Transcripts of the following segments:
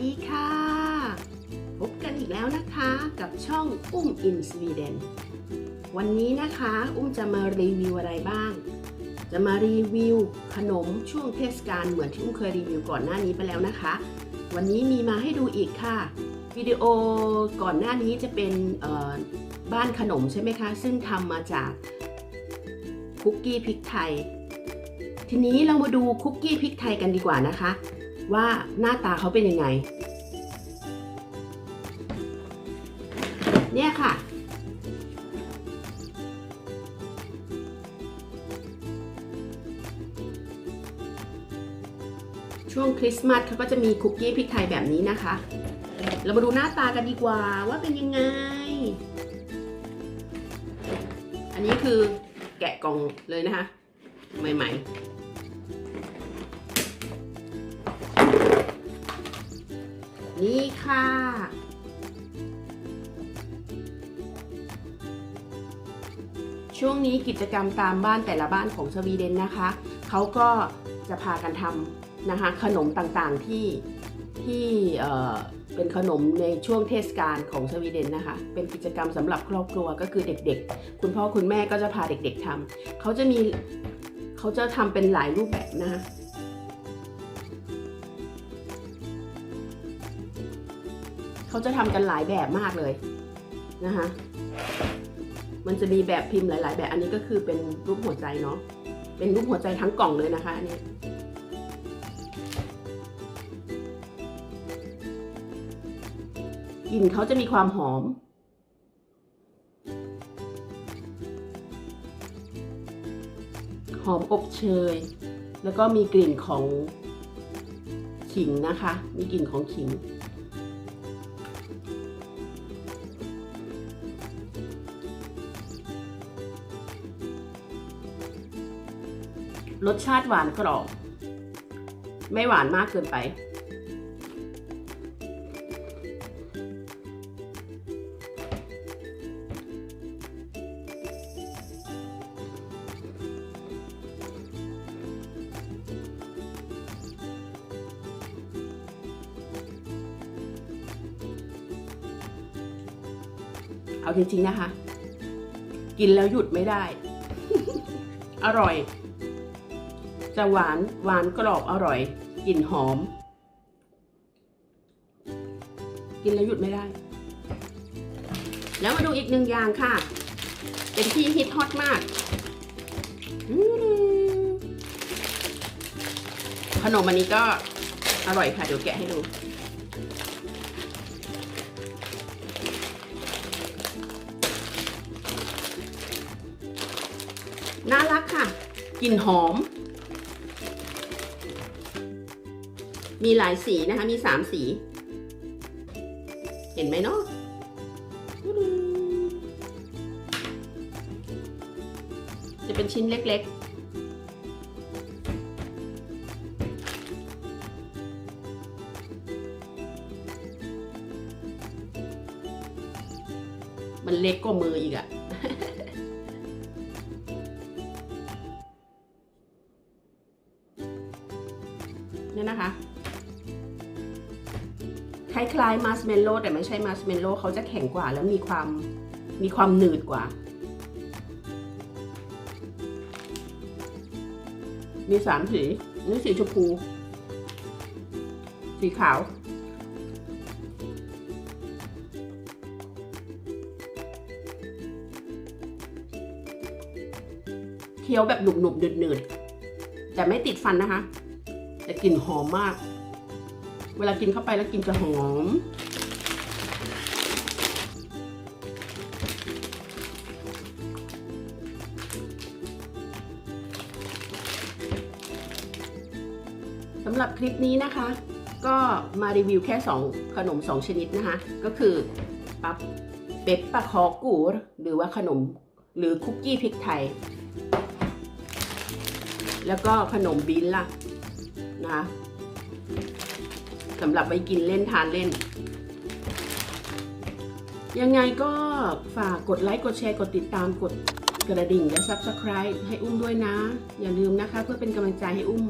ดีค่ะ พบกันอีกแล้วนะคะกับช่องอุ้มอินสวีเดนวันนี้นะคะอุ้มจะมารีวิวอะไรบ้าง จะมารีวิวขนมช่วงเทศกาลเหมือนที่อุ้มเคยรีวิวก่อนหน้านี้ไปแล้วนะคะ วันนี้มีมาให้ดูอีกค่ะ วิดีโอก่อนหน้านี้จะเป็นบ้านขนมใช่ไหมคะ ซึ่งทำมาจากคุกกี้พริกไทย ทีนี้เรามาดูคุกกี้พริกไทยกันดีกว่านะคะ ว่าหน้าตาเขาเป็นยังไง เนี่ยค่ะ ช่วงคริสต์มาสเขาก็จะมีคุกกี้พริกไทยแบบนี้นะคะ เรามาดูหน้าตากันดีกว่าว่าเป็นยังไง อันนี้คือแกะกล่องเลยนะคะ ใหม่ๆ นี่ค่ะ ช่วงนี้กิจกรรมตามบ้านแต่ละบ้านของสวีเดนนะคะ เขาก็จะพากันทำนะคะขนมต่างๆที่ที่เอ่อเป็นขนมในช่วงเทศกาลของสวีเดนนะคะ เป็นกิจกรรมสำหรับครอบครัวก็คือเด็กๆ คุณพ่อคุณแม่ก็จะพาเด็กๆทำเขาจะมีเขาจะทำเป็นหลายรูปแบบนะคะ เขาจะทำกันหลายแบบมากเลยนะคะมันจะมีแบบพิมพ์หลาย ๆ แบบ อันนี้ก็คือเป็นรูปหัวใจเนาะ เป็นรูปหัวใจทั้งกล่องเลยนะคะอันนี้กลิ่นเขาจะมีความหอม หอมอบเชย แล้วก็มีกลิ่นของขิงนะคะ มีกลิ่นของขิง รสชาติหวานกรอบ ไม่หวานมากเกินไป เอาจริงๆนะคะ กินแล้วหยุดไม่ได้ อร่อย จะหวานหวานกรอบอร่อยกลิ่นหอม กินแล้วหยุดไม่ได้ แล้วมาดูอีกหนึ่งอย่างค่ะ เป็นที่ฮิตฮอตมาก ขนมอันนี้ก็อร่อยค่ะ เดี๋ยวแกะให้ดูน่ารักค่ะ กลิ่นหอม มีหลายสีนะคะ มีสามสี เห็นไหมเนาะจะเป็นชิ้นเล็กๆมันเล็กกว่ามืออีกอะเนี่ยนะคะ คล้ายๆมาร์ชเมลโล่แต่ไม่ใช่มาร์ชเมลโล่เขาจะแข็งกว่าแล้วมีความมีความหนืดกว่า มีสามสีนี่สีชมพู สีขาว เคี้ยวแบบหนุบๆหนืดๆแต่ไม่ติดฟันนะคะ แต่กลิ่นหอมมาก เวลากินเข้าไปแล้วกินจะหอม สำหรับคลิปนี้นะคะ ก็มารีวิวแค่ 2 ขนม 2 ชนิดนะคะ ก็คือปั๊บเป๊ปปะคอกูรหรือว่าขนมหรือคุกกี้พริกไทย แล้วก็ขนมบินล่ะนะคะ สำหรับไปกินเล่นทานเล่น ยังไงก็ฝากกดไลค์กดแชร์กดติดตามกดกระดิ่งและ Subscribe ให้อุ้มด้วยนะ อย่าลืมนะคะเพื่อเป็นกำลังใจให้อุ้ม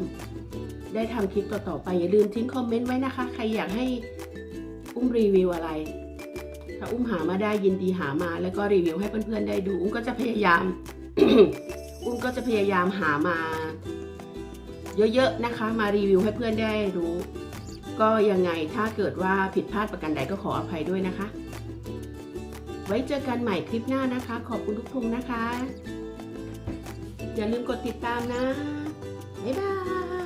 ได้ทำคลิปต่อๆไป อย่าลืมทิ้งคอมเมนต์ไว้นะคะ ใครอยากให้อุ้มรีวิวอะไร ถ้าอุ้มหามาได้ยินดีหามาแล้วก็รีวิวให้เพื่อนๆได้ดู อุ้มก็จะพยายาม อุ้มก็จะพยายามหามา เยอะๆนะคะ มารีวิวให้เพื่อนได้รู้ ก็ยังไงถ้าเกิดว่าผิดพลาดประการใดก็ขออภัยด้วยนะคะ ไว้เจอกันใหม่คลิปหน้านะคะ ขอบคุณทุกทุนนะคะ อย่าลืมกดติดตามนะ บ๊ายบาย